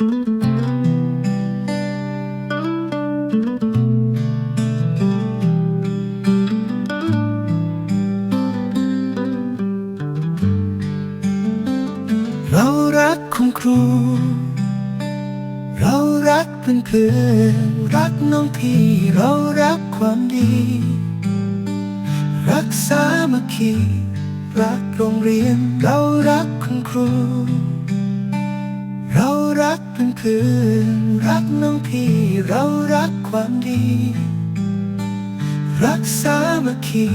เรารักคุณครู เรารักเพื่อนเพื่อนรักน้องพี่เรารักความดี รักสามัคคีรักโรงเรียนเรารักคุณครู เรารักเพื่อนเพื่อนรักน้องพี่ เรารักความดี รักสามัคคี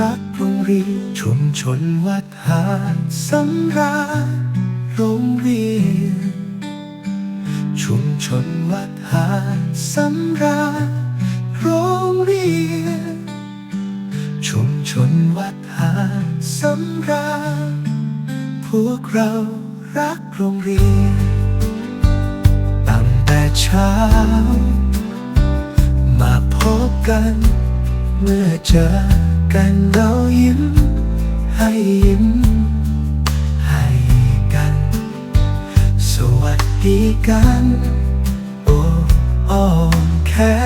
รักโรงเรียนชุมชนวัดหาดสำราญโรงเรียนชุมชนวัดหาดสำราญโรงเรียนชุมชนวัดหาดสำราญพวกเรารักโรงเรียน เช้า มาพบกัน เมื่อเจอกันเรายิ้ม ให้ยิ้ม ให้กัน สวัสดีกัน โอ้อ้อมแค่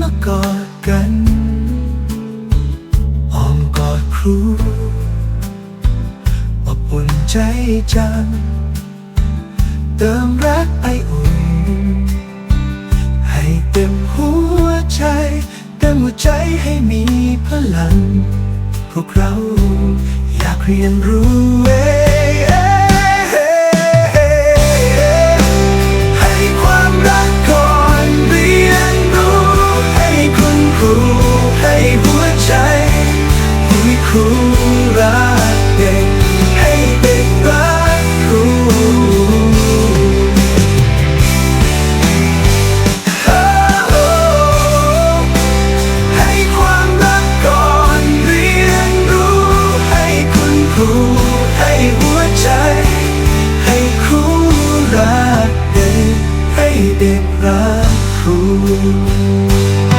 มากอดกันอ้อมกอดครูอบอุ่นใจจัง เติมรักไออุ่น ให้เต็มหัวใจ เต็มหัวใจให้มีพลัง พวกเราอยากเรียนรู้เอง รักคุณ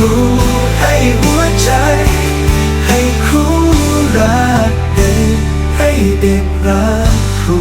ครูให้หัวใจ ให้ครูรักเด็กให้เด็กรักครู